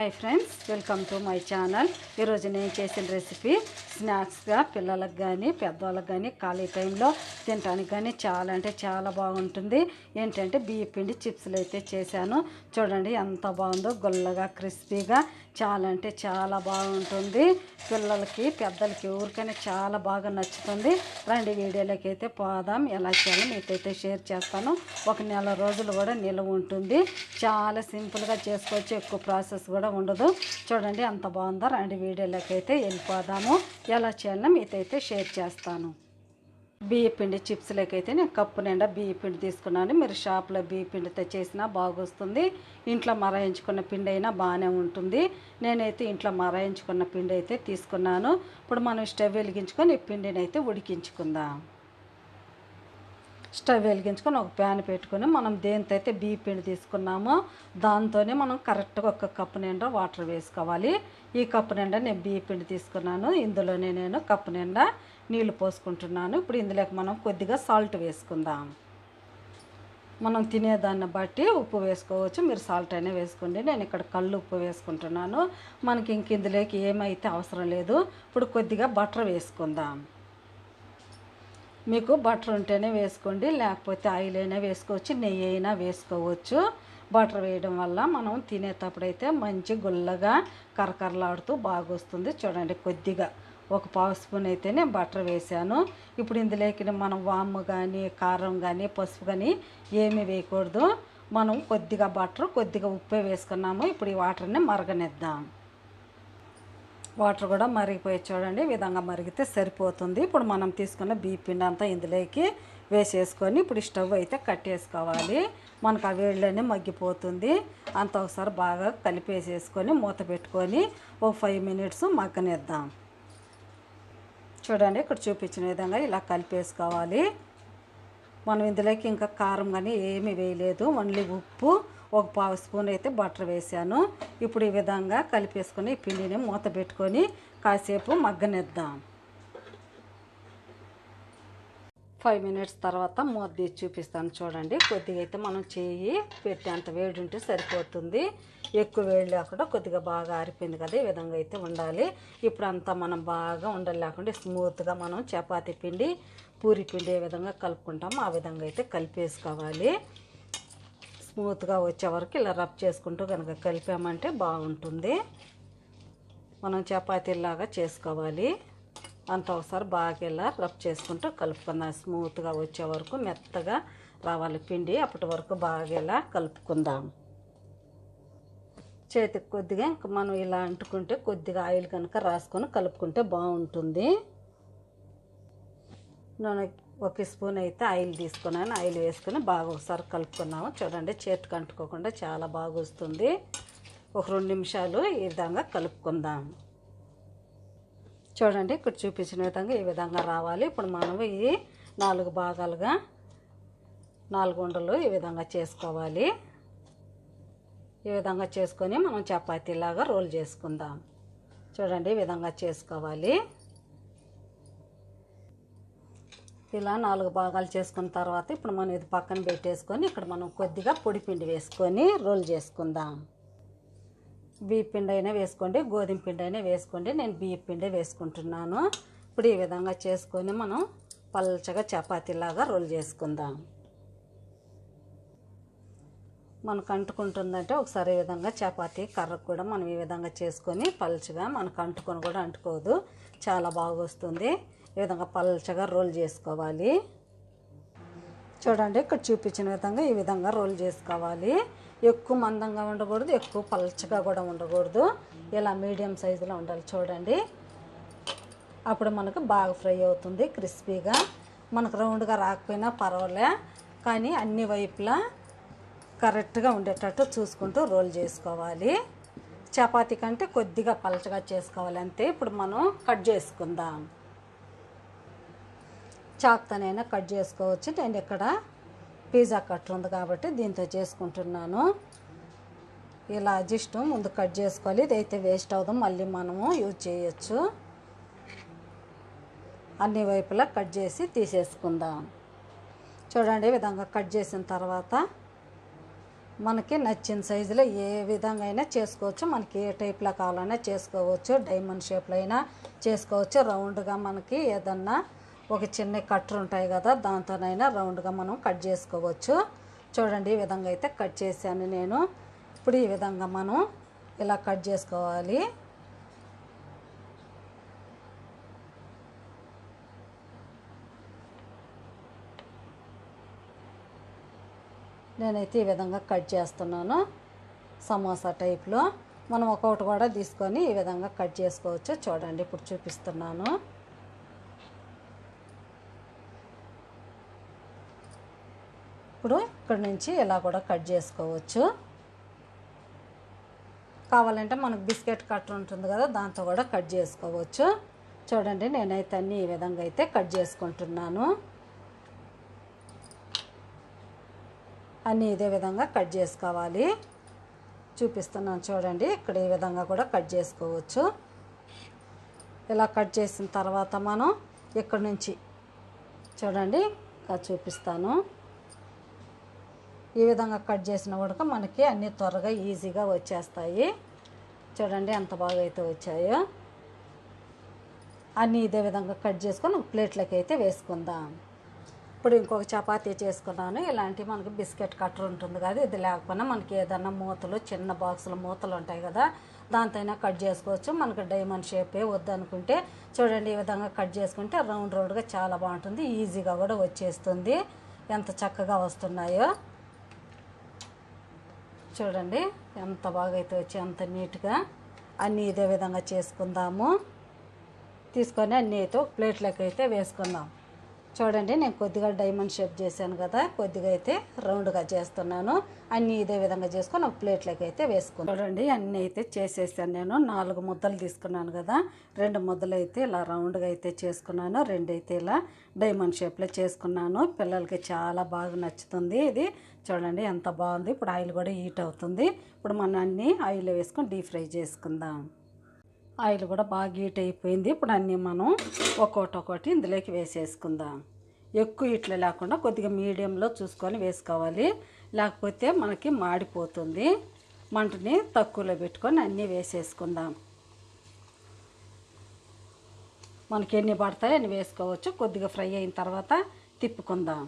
Hi friends welcome to my channel ఈరోజు నేను చేసిన రెసిపీ స్నాక్స్గా పిల్లలకు కానీ పెద్దవాళ్ళకి కానీ ఖాళీ టైంలో తినడానికి కానీ చాలా అంటే చాలా బాగుంటుంది. ఏంటంటే బియ్య పిండి చిప్స్లు అయితే చేశాను. చూడండి ఎంత బాగుందో గుల్లగా క్రిస్పీగా చాలా అంటే చాలా బాగుంటుంది. పిల్లలకి పెద్దలకి ఎవరికైనా చాలా బాగా నచ్చుతుంది. రండి వీడియోలోకి అయితే పోదాం. ఎలా చేయాలో మీకైతే షేర్ చేస్తాను. ఒక నెల రోజులు కూడా నిల్వ ఉంటుంది. చాలా సింపుల్గా చేసుకోవచ్చు. ఎక్కువ ప్రాసెస్ కూడా ఉండదు. చూడండి అంత బాగుందో. రండి వీడియోలోకి అయితే వెళ్ళిపోదాము. ఎలా చేయాలో మీకైతే షేర్ చేస్తాను. బియ్యపిండి పిండి చిప్స్లోకి అయితే నేను కప్పు నిండా బియ్యపిండి తీసుకున్నాను. మీరు షాప్లో బియ్య పిండితో చేసినా బాగొస్తుంది. ఇంట్లో మరాయించుకున్న పిండి అయినా బాగానే ఉంటుంది. నేనైతే ఇంట్లో మరాయించుకున్న పిండి అయితే తీసుకున్నాను. ఇప్పుడు మనం స్టవ్ వెలిగించుకొని ఈ పిండిని అయితే ఉడికించుకుందాం. స్టవ్ వెలిగించుకొని ఒక ప్యాన్ పెట్టుకొని మనం దేంతో అయితే పిండి తీసుకున్నామో దాంతోనే మనం కరెక్ట్గా ఒక కప్పు నిండా వాటర్ వేసుకోవాలి. ఈ కప్పు నిండా నేను బీ పిండి తీసుకున్నాను. ఇందులోనే నేను కప్పు నిండా నీళ్ళు పోసుకుంటున్నాను. ఇప్పుడు ఇందులోకి మనం కొద్దిగా సాల్ట్ వేసుకుందాం. మనం తినేదాన్ని బట్టి ఉప్పు వేసుకోవచ్చు. మీరు సాల్ట్ అయినా వేసుకోండి. నేను ఇక్కడ కళ్ళు ఉప్పు వేసుకుంటున్నాను. మనకి ఇంక ఇందులోకి ఏమైతే అవసరం లేదు. ఇప్పుడు కొద్దిగా బటర్ వేసుకుందాం. మీకు బటర్ ఉంటేనే వేసుకోండి లేకపోతే ఆయిల్ అయినా వేసుకోవచ్చు నెయ్యి అయినా వేసుకోవచ్చు. బటర్ వేయడం వల్ల మనం తినేటప్పుడైతే మంచి గుల్లగా కరకరలాడుతూ బాగా వస్తుంది చూడండి కొద్దిగా ఒక పావు స్పూన్ అయితేనే బటర్ వేసాను ఇప్పుడు ఇందులోకి మనం వాము కానీ కారం కానీ పసుపు కానీ ఏమీ వేయకూడదు. మనం కొద్దిగా బటర్ కొద్దిగా ఉప్పే వేసుకున్నాము. ఇప్పుడు ఈ వాటర్ని మరగనిద్దాం. వాటర్ కూడా మరిగిపోయి చూడండి ఈ విధంగా మరిగితే సరిపోతుంది. ఇప్పుడు మనం తీసుకున్న బీపిండి అంతా ఇందులోకి వేసేసుకొని ఇప్పుడు స్టవ్ అయితే కట్టేసుకోవాలి. మనకు ఆ వేడిలోనే మగ్గిపోతుంది. అంత ఒకసారి బాగా కలిపేసేసుకొని మూత పెట్టుకొని ఒక ఫైవ్ మినిట్స్ మగ్గనిద్దాం. చూడండి ఇక్కడ చూపించిన విధంగా ఇలా కలిపేసుకోవాలి. మనం ఇందులోకి ఇంకా కారం కానీ ఏమీ వేయలేదు ఓన్లీ ఉప్పు ఒక పావు స్పూన్ అయితే బటర్ వేసాను. ఇప్పుడు ఈ విధంగా కలిపేసుకొని ఈ పిండిని మూత పెట్టుకొని కాసేపు మగ్గనిద్దాం. ఫైవ్ మినిట్స్ తర్వాత మూత తీసి చూపిస్తాను చూడండి. కొద్దిగా అయితే మనం చేయి పెట్టేంత వేడి ఉంటే సరిపోతుంది. ఎక్కువ వేడి లేకుండా కొద్దిగా బాగా ఆరిపోయింది కదా ఈ విధంగా అయితే ఉండాలి. ఇప్పుడు అంతా మనం బాగా ఉండలు లేకుండా స్మూత్గా మనం చపాతీ పిండి పూరి పిండి ఏ విధంగా కలుపుకుంటామో ఆ విధంగా అయితే కలిపేసుకోవాలి. స్మూత్గా వచ్చే వరకు ఇలా రబ్ చేసుకుంటూ కనుక కలిపామంటే బాగుంటుంది. మనం చపాతీలాగా చేసుకోవాలి. అంత ఒకసారి బాగా ఇలా రబ్ చేసుకుంటూ కలుపుకుందాం స్మూత్గా వచ్చే వరకు మెత్తగా రావాలి పిండి. అప్పటి వరకు బాగా ఇలా కలుపుకుందాం. చేతికి కొద్దిగా ఇంకా మనం ఇలా అంటుకుంటే కొద్దిగా ఆయిల్ కనుక రాసుకొని కలుపుకుంటే బాగుంటుంది. నూనె ఒక స్పూన్ అయితే ఆయిల్ తీసుకున్నాను. ఆయిల్ వేసుకుని బాగా ఒకసారి కలుపుకున్నాము. చూడండి చేతికి అంటుకోకుండా చాలా బాగా వస్తుంది. ఒక రెండు నిమిషాలు ఈ విధంగా కలుపుకుందాం. చూడండి ఇక్కడ చూపించిన విధంగా ఈ విధంగా రావాలి. ఇప్పుడు మనం ఈ నాలుగు భాగాలుగా నాలుగు ఉండలు ఈ విధంగా చేసుకోవాలి. ఈ విధంగా చేసుకొని మనం చపాతీలాగా రోల్ చేసుకుందాం. చూడండి ఈ విధంగా చేసుకోవాలి. ఇలా నాలుగు భాగాలు చేసుకున్న తర్వాత ఇప్పుడు మనం ఇది పక్కన పెట్టేసుకొని ఇక్కడ మనం కొద్దిగా పొడి పిండి వేసుకొని రోల్ చేసుకుందాం. బియ్య పిండి అయినా వేసుకోండి గోధుమ పిండి అయినా వేసుకోండి. నేను బియ్య పిండి వేసుకుంటున్నాను. ఇప్పుడు ఈ విధంగా చేసుకొని మనం పల్చగా చపాతీలాగా రోల్ చేసుకుందాం. మనకు అంటుకుంటుందంటే ఒకసారి ఈ విధంగా చపాతీ కర్ర కూడా మనం ఈ విధంగా చేసుకొని పల్చగా మనకు అంటుకొని కూడా అంటుకోదు. చాలా బాగా వస్తుంది. ఈ విధంగా పల్చగా రోల్ చేసుకోవాలి. చూడండి ఇక్కడ చూపించిన విధంగా ఈ విధంగా రోల్ చేసుకోవాలి. ఎక్కువ మందంగా ఉండకూడదు ఎక్కువ పల్చగా కూడా ఉండకూడదు. ఇలా మీడియం సైజులో ఉండాలి చూడండి. అప్పుడు మనకు బాగా ఫ్రై అవుతుంది క్రిస్పీగా. మనకు రౌండ్గా రాకపోయినా పర్వాలే కానీ అన్ని వైపులా కరెక్ట్గా ఉండేటట్టు చూసుకుంటూ రోల్ చేసుకోవాలి. చపాతీ కంటే కొద్దిగా పలచగా చేసుకోవాలి అంతే. ఇప్పుడు మనం కట్ చేసుకుందాం. చాక్తోనైనా కట్ చేసుకోవచ్చు. నేను ఇక్కడ పిజ్జా కట్ ఉంది కాబట్టి దీంతో చేసుకుంటున్నాను. ఇలా జస్ట్ ముందు కట్ చేసుకోవాలి. ఇదైతే వేస్ట్ అవుదాం. మళ్ళీ మనము యూజ్ చేయొచ్చు. అన్ని వైపులా కట్ చేసి తీసేసుకుందాం. చూడండి ఈ విధంగా కట్ చేసిన తర్వాత మనకి నచ్చిన సైజులో ఏ విధంగా అయినా చేసుకోవచ్చు. మనకి ఏ టైప్లో కావాలన్నా చేసుకోవచ్చు. డైమండ్ షేప్లో అయినా చేసుకోవచ్చు. రౌండ్గా మనకి ఏదన్నా ఒక చిన్న కట్టర్ ఉంటాయి కదా దాంతోనైనా రౌండ్గా మనం కట్ చేసుకోవచ్చు. చూడండి ఈ విధంగా అయితే కట్ చేశాను నేను. ఇప్పుడు ఈ విధంగా మనం ఇలా కట్ చేసుకోవాలి. నేనైతే ఈ విధంగా కట్ చేస్తున్నాను సమోసా టైప్లో. మనం ఒక్కొక్కటి కూడా తీసుకొని ఈ విధంగా కట్ చేసుకోవచ్చు. చూడండి ఇప్పుడు చూపిస్తున్నాను. ఇప్పుడు ఇక్కడ నుంచి ఇలా కూడా కట్ చేసుకోవచ్చు. కావాలంటే మనకు బిస్కెట్ కట్టర్ ఉంటుంది కదా దాంతో కూడా కట్ చేసుకోవచ్చు. చూడండి నేనైతే అన్ని ఈ విధంగా అయితే కట్ చేసుకుంటున్నాను. అన్నీ ఇదే విధంగా కట్ చేసుకోవాలి. చూపిస్తున్నాను చూడండి ఇక్కడ ఈ విధంగా కూడా కట్ చేసుకోవచ్చు. ఇలా కట్ చేసిన తర్వాత మనం ఇక్కడ నుంచి చూడండి ఇంకా చూపిస్తాను. ఈ విధంగా కట్ చేసిన కూడా మనకి అన్నీ త్వరగా ఈజీగా వచ్చేస్తాయి. చూడండి ఎంత బాగా అయితే వచ్చాయో. అన్నీ ఇదే విధంగా కట్ చేసుకొని ప్లేట్లోకి అయితే వేసుకుందాం. ఇప్పుడు ఇంకొక చపాతీ చేసుకున్నాను. ఇలాంటి మనకి బిస్కెట్ కట్టర్ ఉంటుంది కదా ఇది లేకపోయినా మనకి ఏదన్నా మూతలు చిన్న బాక్సులు మూతలు ఉంటాయి కదా దాంతోనే కట్ చేసుకోవచ్చు. మనకి డైమండ్ షేపే వద్దనుకుంటే చూడండి ఈ విధంగా కట్ చేసుకుంటే రౌండ్ రౌండ్గా చాలా బాగుంటుంది. ఈజీగా కూడా వచ్చేస్తుంది. ఎంత చక్కగా వస్తున్నాయో. చూడండి ఎంత బాగా అయితే వచ్చి ఎంత నీట్గా అన్నీ ఇదే విధంగా చేసుకుందాము. తీసుకొని అన్నీ అయితే ఒక ప్లేట్లోకి అయితే వేసుకుందాం. చూడండి నేను కొద్దిగా డైమండ్ షేప్ చేశాను కదా కొద్దిగా అయితే రౌండ్గా చేస్తున్నాను. అన్నీ ఇదే విధంగా చేసుకొని ఒక ప్లేట్లోకి అయితే వేసుకున్నాను చూడండి అన్నీ అయితే చేసేసాను నేను. నాలుగు ముద్దలు తీసుకున్నాను కదా రెండు ముద్దలు అయితే ఇలా రౌండ్గా అయితే చేసుకున్నాను. రెండు అయితే ఇలా డైమండ్ షేప్లో చేసుకున్నాను. పిల్లలకి చాలా బాగా నచ్చుతుంది ఇది. చూడండి ఎంత బాగుంది. ఇప్పుడు ఆయిల్ కూడా హీట్ అవుతుంది. ఇప్పుడు మనం అన్నీ ఆయిల్ వేసుకొని డీప్ ఫ్రై చేసుకుందాం. ఆయిల్ కూడా బాగా హీట్ అయిపోయింది. ఇప్పుడు అన్నీ మనం ఒక్కొక్కటి ఒకటి ఇందులోకి వేసేసుకుందాం. ఎక్కువ ఇట్లా లేకుండా కొద్దిగా మీడియంలో చూసుకొని వేసుకోవాలి. లేకపోతే మనకి మాడిపోతుంది. మంటని తక్కువలో పెట్టుకొని అన్నీ వేసేసుకుందాం. మనకి ఎన్ని పడతాయి అన్ని వేసుకోవచ్చు. కొద్దిగా ఫ్రై అయిన తర్వాత తిప్పుకుందాం.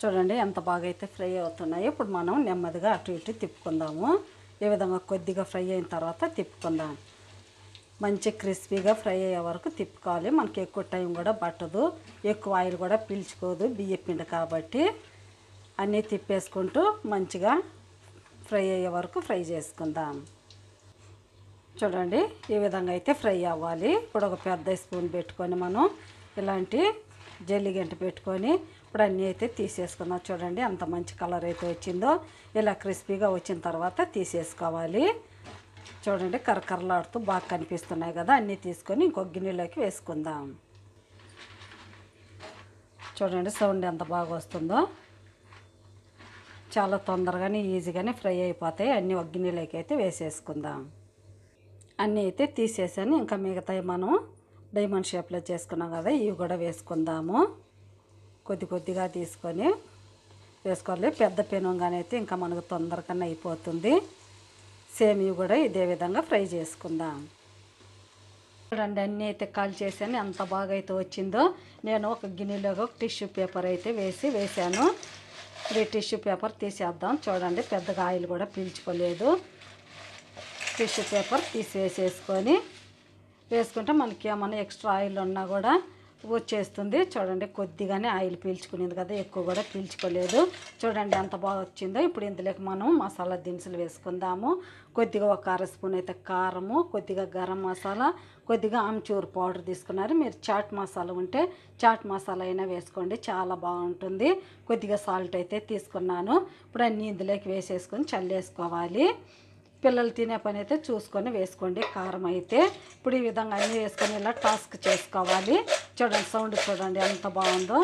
చూడండి ఎంత బాగా అయితే ఫ్రై అవుతున్నాయి. ఇప్పుడు మనం నెమ్మదిగా అటు ఇటు తిప్పుకుందాము. ఈ విధంగా కొద్దిగా ఫ్రై అయిన తర్వాత తిప్పుకుందాం. మంచి క్రిస్పీగా ఫ్రై అయ్యే వరకు తిప్పుకోవాలి. మనకి ఎక్కువ టైం కూడా పట్టదు. ఎక్కువ ఆయిల్ కూడా పీల్చుకోదు బియ్య పిండి కాబట్టి. అన్నీ తిప్పేసుకుంటూ మంచిగా ఫ్రై అయ్యే వరకు ఫ్రై చేసుకుందాం. చూడండి ఈ విధంగా అయితే ఫ్రై అవ్వాలి. ఇప్పుడు ఒక పెద్ద స్పూన్ పెట్టుకొని మనం ఇలాంటి జల్లిగంట పెట్టుకొని ఇప్పుడు అన్నీ అయితే తీసేసుకుందాం చూడండి అంత మంచి కలర్ అయితే వచ్చిందో. ఇలా క్రిస్పీగా వచ్చిన తర్వాత తీసేసుకోవాలి. చూడండి కరకరలాడుతూ బాగా కనిపిస్తున్నాయి కదా. అన్నీ తీసుకొని ఇంకొక గిన్నెలోకి వేసుకుందాం. చూడండి సౌండ్ ఎంత బాగా వస్తుందో. చాలా తొందరగానే ఈజీగానే ఫ్రై అయిపోతాయి. అన్నీ ఒక గిన్నెలోకి అయితే వేసేసుకుందాం. అన్నీ అయితే తీసేసాను. ఇంకా మిగతాయి మనం డైమండ్ షేప్లో చేసుకున్నాం కదా ఇవి కూడా వేసుకుందాము. కొద్ది కొద్దిగా తీసుకొని వేసుకోవాలి. పెద్ద పెనుగానే అయితే ఇంకా మనకు తొందరగానే అయిపోతుంది. సేమ్ కూడా ఇదే విధంగా ఫ్రై చేసుకుందాం. చూడండి అన్నీ అయితే కాల్ చేశాను. ఎంత బాగా అయితే వచ్చిందో. నేను ఒక గిన్నెలో ఒక టిష్యూ పేపర్ అయితే వేసి వేసాను ఈ టిష్యూ పేపర్ తీసేద్దాం. చూడండి పెద్దగా ఆయిల్ కూడా పీల్చుకోలేదు. టిష్యూ పేపర్ తీసి వేసేసుకొని వేసుకుంటే మనకి ఏమైనా ఎక్స్ట్రా ఆయిల్ ఉన్నా కూడా వచ్చేస్తుంది. చూడండి కొద్దిగానే ఆయిల్ పీల్చుకునేది కదా ఎక్కువ కూడా పీల్చుకోలేదు. చూడండి ఎంత బాగా వచ్చిందో. ఇప్పుడు ఇందులోకి మనం మసాలా దినుసులు వేసుకుందాము. కొద్దిగా ఒక అర స్పూన్ అయితే కారము కొద్దిగా గరం మసాలా కొద్దిగా ఆమ్చూర్ పౌడర్ తీసుకున్నారు. మీరు చాట్ మసాలా ఉంటే చాట్ మసాలా అయినా వేసుకోండి చాలా బాగుంటుంది. కొద్దిగా సాల్ట్ అయితే తీసుకున్నాను. ఇప్పుడు అన్నీ ఇందులోకి వేసేసుకొని చల్లేసుకోవాలి. పిల్లలు తినే పని అయితే చూసుకొని వేసుకోండి. కారం అయితే ఇప్పుడు ఈ విధంగా అన్నీ వేసుకొని ఇలా టాస్క్ చేసుకోవాలి. చూడండి సౌండ్ చూడండి ఎంత బాగుందో.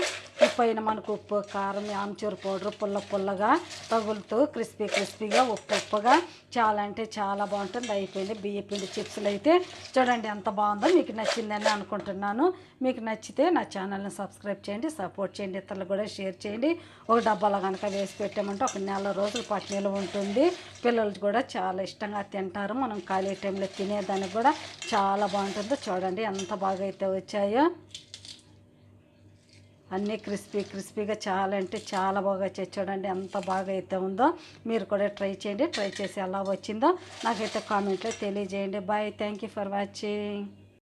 ఈ పైన మనకు ఉప్పు కారం ఆమ్చూర్ పౌడర్ పుల్ల పుల్లగా తగులుతూ క్రిస్పీ క్రిస్పీగా ఉప్పు ఉప్పుగా చాలా అంటే చాలా బాగుంటుంది. అయిపోయింది బియ్య పిండి చిప్స్లు అయితే. చూడండి ఎంత బాగుందో మీకు నచ్చిందని అనుకుంటున్నాను. మీకు నచ్చితే నా ఛానల్ని సబ్స్క్రైబ్ చేయండి సపోర్ట్ చేయండి ఇతరులు కూడా షేర్ చేయండి. ఒక డబ్బాలో కనుక వేసి పెట్టామంటే ఒక నెల రోజులు పాటు నిల్వ ఉంటుంది. పిల్లలు కూడా చాలా ఇష్టంగా తింటారు. మనం ఖాళీ టైంలో తినేదానికి కూడా చాలా బాగుంటుందో. చూడండి ఎంత బాగా అయితే వచ్చాయో. అన్నీ క్రిస్పీ క్రిస్పీగా చాలా అంటే చాలా బాగా వచ్చాయి చూడండి ఎంత బాగా అయితే ఉందో మీరు కూడా ట్రై చేయండి. ట్రై చేసి ఎలా వచ్చిందో నాకైతే కామెంట్లో తెలియజేయండి. Bye thank you for watching